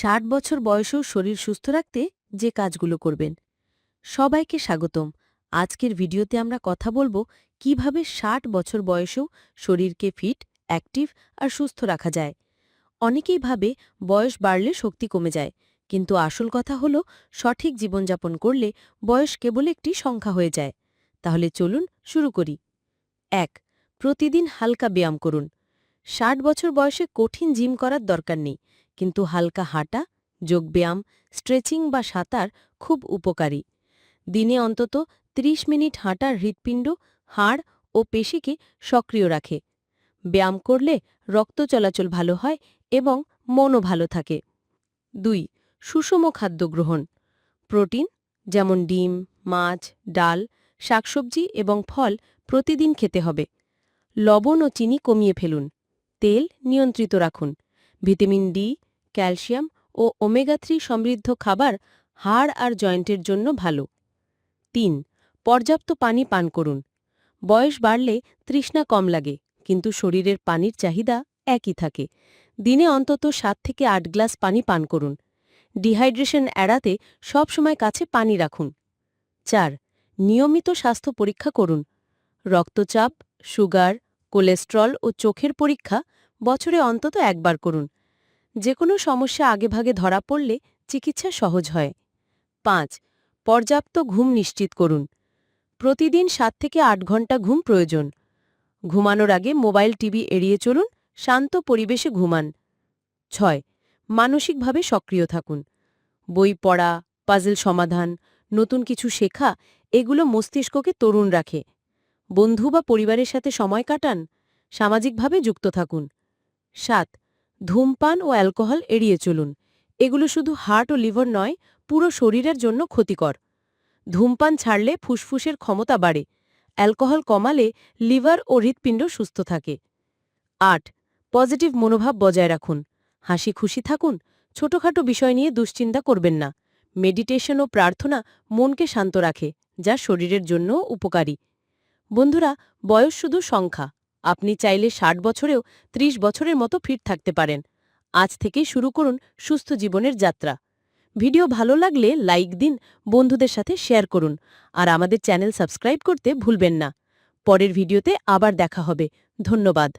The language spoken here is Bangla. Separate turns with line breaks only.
ষাট বছর বয়সেও শরীর সুস্থ রাখতে যে কাজগুলো করবেন। সবাইকে স্বাগতম। আজকের ভিডিওতে আমরা কথা বলব কীভাবে ষাট বছর বয়সেও শরীরকে ফিট, অ্যাক্টিভ আর সুস্থ রাখা যায়। অনেকেই ভাবে বয়স বাড়লে শক্তি কমে যায়, কিন্তু আসল কথা হল সঠিক জীবনযাপন করলে বয়স কেবল একটি সংখ্যা হয়ে যায়। তাহলে চলুন শুরু করি। এক, প্রতিদিন হালকা ব্যায়াম করুন। ষাট বছর বয়সে কঠিন জিম করার দরকার নেই। কিন্তু হালকা হাঁটা, যোগব্যায়াম, স্ট্রেচিং বা সাঁতার খুব উপকারী। দিনে অন্তত ৩০ মিনিট হাঁটার হৃৎপিণ্ড, হাড় ও পেশিকে সক্রিয় রাখে। ব্যায়াম করলে রক্ত চলাচল ভালো হয় এবং মনও ভালো থাকে। দুই, সুষম খাদ্য গ্রহণ। প্রোটিন, যেমন ডিম, মাছ, ডাল, শাকসবজি এবং ফল প্রতিদিন খেতে হবে। লবণ ও চিনি কমিয়ে ফেলুন। তেল নিয়ন্ত্রিত রাখুন। ভিটামিন ডি, ক্যালসিয়াম ও ওমেগা থ্রি সমৃদ্ধ খাবার হাড় আর জয়েন্টের জন্য ভালো। তিন, পর্যাপ্ত পানি পান করুন। বয়স বাড়লে তৃষ্ণা কম লাগে, কিন্তু শরীরের পানির চাহিদা একই থাকে। দিনে অন্তত সাত থেকে আট গ্লাস পানি পান করুন। ডিহাইড্রেশন এড়াতে সবসময় কাছে পানি রাখুন। চার, নিয়মিত স্বাস্থ্য পরীক্ষা করুন। রক্তচাপ, সুগার, কোলেস্ট্রল ও চোখের পরীক্ষা বছরে অন্তত একবার করুন। যে কোনো সমস্যা আগেভাগে ধরা পড়লে চিকিৎসা সহজ হয়। পাঁচ, পর্যাপ্ত ঘুম নিশ্চিত করুন। প্রতিদিন সাত থেকে আট ঘণ্টা ঘুম প্রয়োজন। ঘুমানোর আগে মোবাইল, টিভি এড়িয়ে চলুন, শান্ত পরিবেশে ঘুমান। ছয়, মানসিকভাবে সক্রিয় থাকুন। বই পড়া, পাজল সমাধান, নতুন কিছু শেখা, এগুলো মস্তিষ্ককে তরুণ রাখে। বন্ধু বা পরিবারের সাথে সময় কাটান, সামাজিকভাবে যুক্ত থাকুন। সাত, ধূমপান ও অ্যালকোহল এড়িয়ে চলুন। এগুলো শুধু হার্ট ও লিভার নয়, পুরো শরীরের জন্য ক্ষতিকর। ধূমপান ছাড়লে ফুসফুসের ক্ষমতা বাড়ে। অ্যালকোহল কমালে লিভার ও হৃৎপিণ্ড সুস্থ থাকে। আট, পজিটিভ মনোভাব বজায় রাখুন। হাসি খুশি থাকুন। ছোটখাটো বিষয় নিয়ে দুশ্চিন্তা করবেন না। মেডিটেশন ও প্রার্থনা মনকে শান্ত রাখে, যা শরীরের জন্য উপকারী। বন্ধুরা, বয়স শুধু সংখ্যা। আপনি চাইলে ষাট বছরেও ৩০ বছরের মতো ফিট থাকতে পারেন। আজ থেকেই শুরু করুন সুস্থ জীবনের যাত্রা। ভিডিও ভালো লাগলে লাইক দিন, বন্ধুদের সাথে শেয়ার করুন, আর আমাদের চ্যানেল সাবস্ক্রাইব করতে ভুলবেন না। পরের ভিডিওতে আবার দেখা হবে। ধন্যবাদ।